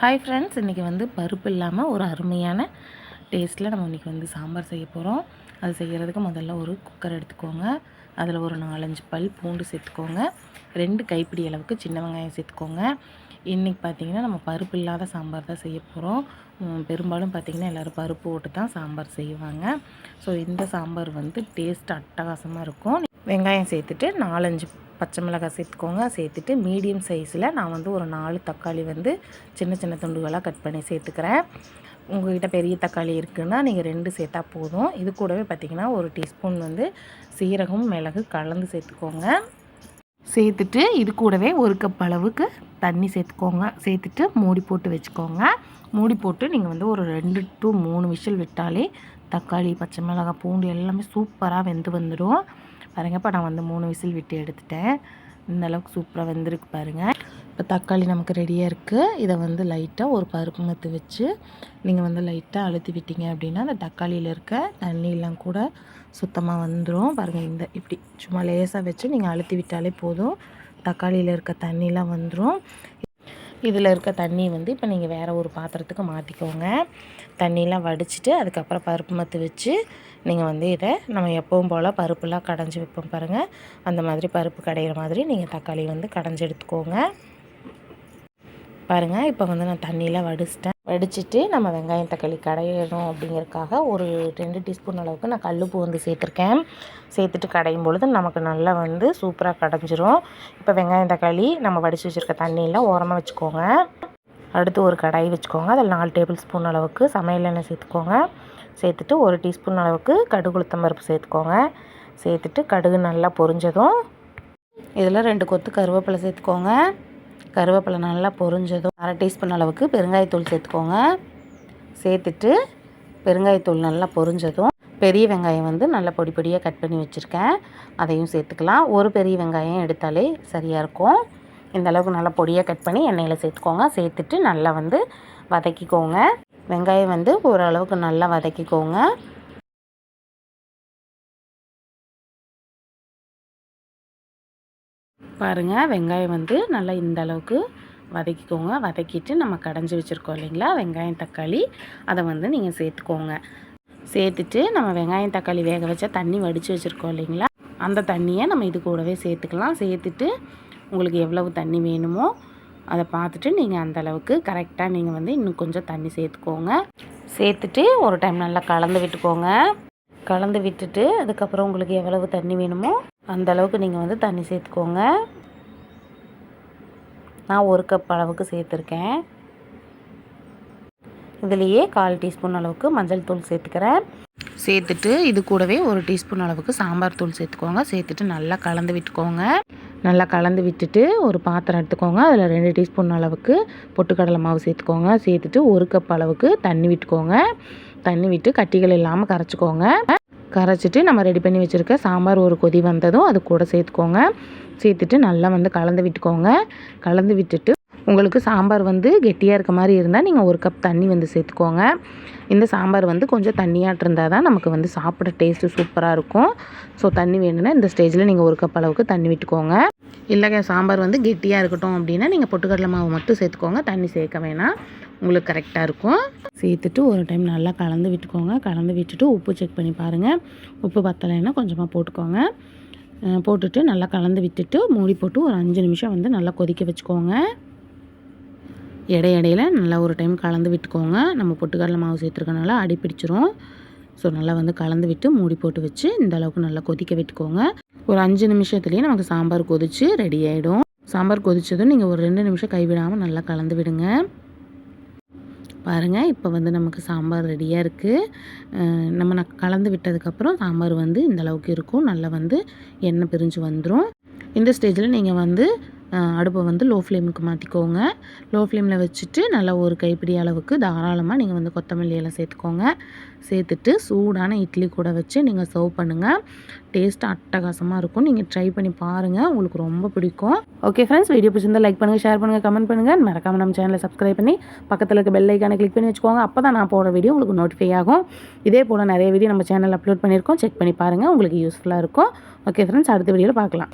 Hi friends இன்றைக்கி வந்து பருப்பு இல்லாமல் ஒரு அருமையான டேஸ்ட்டில் நம்ம இன்றைக்கி வந்து சாம்பார் செய்ய போகிறோம் அது செய்கிறதுக்கு முதல்ல ஒரு குக்கர் எடுத்துக்கோங்க. அதில் ஒரு நாலஞ்சு பல் பூண்டு சேர்த்துக்கோங்க. ரெண்டு கைப்பிடி அளவுக்கு சின்ன வெங்காயம் சேர்த்துக்கோங்க. இன்றைக்கி பார்த்திங்கன்னா நம்ம பருப்பு இல்லாத சாம்பார் தான் செய்ய போகிறோம் பெரும்பாலும் பார்த்திங்கன்னா எல்லோரும் பருப்பு போட்டு தான் சாம்பார் செய்வாங்க. ஸோ இந்த சாம்பார் வந்து டேஸ்ட் அட்டகாசமாக இருக்கும். வெங்காயம் சேர்த்துட்டு நாலஞ்சு பச்சை மிளகாய் சேர்த்துக்கோங்க. சேர்த்துட்டு மீடியம் சைஸில் நான் வந்து ஒரு நாலு தக்காளி வந்து சின்ன சின்ன துண்டுகளாக கட் பண்ணி சேர்த்துக்கிறேன். உங்கள்கிட்ட பெரிய தக்காளி இருக்குன்னா நீங்கள் ரெண்டு சேர்த்தா போதும். இது கூடவே பார்த்திங்கன்னா ஒரு டீஸ்பூன் வந்து சீரகம் மிளகு கலந்து சேர்த்துக்கோங்க. சேர்த்துட்டு இது கூடவே ஒரு கப் அளவுக்கு தண்ணி சேர்த்துக்கோங்க. சேர்த்துட்டு மூடி போட்டு வச்சுக்கோங்க. மூடி போட்டு நீங்கள் வந்து ஒரு ரெண்டு டு மூணு விஷல் விட்டாலே தக்காளி பச்சை மிளகாய் பூண்டு எல்லாமே சூப்பராக வெந்து வந்துடும். பாருங்கள் இப்போ நான் வந்து மூணு விசில் விட்டு எடுத்துட்டேன். இந்த அளவுக்கு சூப்பராக வெந்திருக்கு பாருங்கள் இப்போ தக்காளி நமக்கு ரெடியாக இருக்குது இதை வந்து லைட்டாக ஒரு பருப்பு மத்து வச்சு நீங்கள் வந்து லைட்டாக அழுத்தி விட்டீங்க அப்படின்னா அந்த தக்காளியில் இருக்க தண்ணியெலாம் கூட சுத்தமாக வந்துடும் பாருங்கள் இந்த இப்படி சும்மா லேசாக வச்சு நீங்கள் அழுத்தி விட்டாலே போதும். தக்காளியில் இருக்க தண்ணிலாம் வந்துடும் இதில் இருக்க தண்ணி வந்து இப்போ நீங்கள் வேறு ஒரு பாத்திரத்துக்கு மாற்றிக்கோங்க தண்ணியெலாம் வடிச்சிட்டு அதுக்கப்புறம் பருப்பு மத்து வச்சு நீங்கள் வந்து இதை நம்ம எப்பவும் போல் பருப்புலாம் கடைஞ்சி வைப்போம் பாருங்கள் அந்த மாதிரி பருப்பு கடையிற மாதிரி நீங்கள் தக்காளி வந்து கடைஞ்சி எடுத்துக்கோங்க. பாருங்கள் இப்போ வந்து நான் தண்ணியில் வடிச்சிட்டேன். வடிச்சிட்டு நம்ம வெங்காயம் தக்காளி கடையணும் அப்படிங்கிறதுக்காக ஒரு ரெண்டு டீஸ்பூன் அளவுக்கு நான் கல்லுப்பு வந்து சேர்த்துருக்கேன். சேர்த்துட்டு கடையும் பொழுது நமக்கு நல்லா வந்து சூப்பராக கடைஞ்சிரும். இப்போ வெங்காயம் தக்காளி நம்ம வடித்து வச்சுருக்க தண்ணியில் ஓரமாக வச்சுக்கோங்க. அடுத்து ஒரு கடாய் வச்சுக்கோங்க. அதில் நாலு டேபிள் ஸ்பூன் அளவுக்கு சமையல் எண்ணெய் சேர்த்துக்கோங்க. சேர்த்துட்டு ஒரு டீஸ்பூன் அளவுக்கு கடுகு உளுத்தம் பருப்பு சேர்த்துக்கோங்க. சேர்த்துட்டு கடுகு நல்லா பொரிஞ்சதும் இதில் ரெண்டு கொத்து கருவேப்பிலை சேர்த்துக்கோங்க. கருவேப்பிலை நல்லா பொரிஞ்சதும் அரை டீஸ்பூன் அளவுக்கு பெருங்காயத்தூள் சேர்த்துக்கோங்க. சேர்த்துட்டு பெருங்காயத்தூள் நல்லா பொரிஞ்சதும் பெரிய வெங்காயம் வந்து நல்லா பொடி பொடியாக கட் பண்ணி வச்சுருக்கேன். அதையும் சேர்த்துக்கலாம். ஒரு பெரிய வெங்காயம் எடுத்தாலே சரியாக இருக்கும். இந்த அளவுக்கு நல்லா பொடியாக கட் பண்ணி எண்ணெயில் சேர்த்துக்கோங்க. சேர்த்துட்டு நல்லா வந்து வதக்கிக்கோங்க. வெங்காயம் வந்து ஓரளவுக்கு நல்லா வதக்கிக்கோங்க. பாருங்கள் வெங்காயம் வந்து நல்லா இந்த அளவுக்கு வதக்கிக்கோங்க. வதக்கிட்டு நம்ம கடைஞ்சி வச்சுருக்கோம் இல்லைங்களா? வெங்காயம் தக்காளி. அதை வந்து நீங்கள் சேர்த்துக்கோங்க. சேர்த்துட்டு நம்ம வெங்காயம் தக்காளி வேக வச்சா தண்ணி வடித்து வச்சுருக்கோம் இல்லைங்களா? அந்த தண்ணியை நம்ம இது கூடவே சேர்த்துக்கலாம். சேர்த்துட்டு உங்களுக்கு எவ்வளவு தண்ணி வேணுமோ அதை பார்த்துட்டு நீங்கள் அந்தளவுக்கு கரெக்டாக நீங்கள் வந்து இன்னும் கொஞ்சம் தண்ணி சேர்த்துக்கோங்க. சேர்த்துட்டு ஒரு டைம் நல்லா கலந்து விட்டுக்கோங்க. கலந்து விட்டுட்டு அதுக்கப்புறம் உங்களுக்கு எவ்வளவு தண்ணி வேணுமோ அந்த அளவுக்கு நீங்கள் வந்து தண்ணி சேர்த்துக்கோங்க. நான் ஒரு கப் அளவுக்கு சேர்த்துருக்கேன். இதுலேயே கால் டீஸ்பூன் அளவுக்கு மஞ்சள் தூள் சேர்த்துக்கிறேன். சேர்த்துட்டு இது கூடவே ஒரு டீஸ்பூன் அளவுக்கு சாம்பார் தூள் சேர்த்துக்கோங்க. சேர்த்துட்டு நல்லா கலந்து விட்டுக்கோங்க. நல்லா கலந்து விட்டுட்டு ஒரு பாத்திரம் எடுத்துக்கோங்க. அதில் ரெண்டு டீஸ்பூன் அளவுக்கு பொட்டுக்கடலை மாவு சேர்த்துக்கோங்க. சேர்த்துட்டு ஒரு கப் அளவுக்கு தண்ணி விட்டுக்கோங்க. தண்ணி விட்டு கட்டிகள் இல்லாமல் கரைச்சிக்கோங்க. கரைச்சிட்டு நம்ம ரெடி பண்ணி வச்சுருக்க சாம்பார் ஒரு கொதி வந்ததும் அது கூட சேர்த்துக்கோங்க. சேர்த்துட்டு நல்லா வந்து கலந்து விட்டுக்கோங்க. கலந்து விட்டுட்டு உங்களுக்கு சாம்பார் வந்து கெட்டியாக இருக்க மாதிரி இருந்தால் நீங்கள் ஒரு கப் தண்ணி வந்து சேர்த்துக்கோங்க. இந்த சாம்பார் வந்து கொஞ்சம் தண்ணியாட்டு இருந்தால் தான் நமக்கு வந்து சாப்பிட டேஸ்ட்டு சூப்பராக இருக்கும். ஸோ தண்ணி வேணும்னா இந்த ஸ்டேஜில் நீங்கள் ஒரு கப் அளவுக்கு தண்ணி விட்டுக்கோங்க. இல்லைங்க சாம்பார் வந்து கெட்டியாக இருக்கட்டும் அப்படின்னா நீங்கள் பொட்டுக்கடலை மாவு மட்டும் சேர்த்துக்கோங்க. தண்ணி சேர்க்க வேணாம். உங்களுக்கு கரெக்டாக இருக்கும். சேர்த்துட்டு ஒரு டைம் நல்லா கலந்து விட்டுக்கோங்க. கலந்து விட்டுட்டு உப்பு செக் பண்ணி பாருங்கள் உப்பு பத்தலைன்னா கொஞ்சமாக போட்டுக்கோங்க. போட்டுட்டு நல்லா கலந்து விட்டுட்டு மூடி போட்டு ஒரு அஞ்சு நிமிஷம் வந்து நல்லா கொதிக்க வச்சுக்கோங்க. இடையிடையில் நல்லா ஒரு டைம் கலந்து விட்டுக்கோங்க. நம்ம பொட்டுக்கடலை மாவு சேர்த்துருக்கனால அடி பிடிச்சிரும். ஸோ நல்லா வந்து கலந்து விட்டு மூடி போட்டு வச்சு இந்த அளவுக்கு நல்லா கொதிக்க விட்டுக்கோங்க. ஒரு அஞ்சு நிமிஷத்துலேயே நமக்கு சாம்பார் கொதித்து ரெடி ஆகிடும் சாம்பார் கொதித்ததும் நீங்கள் ஒரு ரெண்டு நிமிஷம் கைவிடாமல் நல்லா கலந்து விடுங்க. பாருங்கள் இப்போ வந்து நமக்கு சாம்பார் ரெடியாக இருக்குது நம்ம நான் கலந்து விட்டதுக்கப்புறம் சாம்பார் வந்து இந்த அளவுக்கு இருக்கும். நல்லா வந்து எண்ணெய் பிரிஞ்சு வந்துடும் இந்த ஸ்டேஜில் நீங்கள் வந்து அடுப்பை வந்து லோ ஃப்ளேமுக்கு மாற்றிக்கோங்க லோ ஃப்ளேமில் வச்சுட்டு நல்லா ஒரு கைப்பிடி அளவுக்கு தாராளமாக நீங்கள் வந்து கொத்தமல்லி எல்லாம் சேர்த்துக்கோங்க. சேர்த்துட்டு சூடான இட்லி கூட வச்சு நீங்கள் சர்வ் பண்ணுங்கள் டேஸ்ட் அட்டகாசமாக இருக்கும். நீங்கள் ட்ரை பண்ணி பாருங்கள் உங்களுக்கு ரொம்ப பிடிக்கும். ஓகே ஃப்ரெண்ட்ஸ் வீடியோ பிடிச்சிருந்தால் லைக் பண்ணுங்கள் ஷேர் பண்ணுங்கள் கமெண்ட் பண்ணுங்கள் மறக்காமல் நம்ம சேனலை சப்ஸ்கிரைப் பண்ணி பக்கத்தில் இருக்க பெல் ஐக்கானை கிளிக் பண்ணி வச்சுக்கோங்க. அப்போ தான் நான் போடுற வீடியோ உங்களுக்கு நோட்டிஃபை ஆகும். இதே போல் நிறைய வீடியோ நம்ம சேனல் அப்லோட் பண்ணியிருக்கோம். செக் பண்ணி பாருங்கள் உங்களுக்கு யூஸ்ஃபுல்லாக இருக்கும். ஓகே ஃப்ரெண்ட்ஸ் அடுத்த வீடியோவில் பார்க்கலாம்.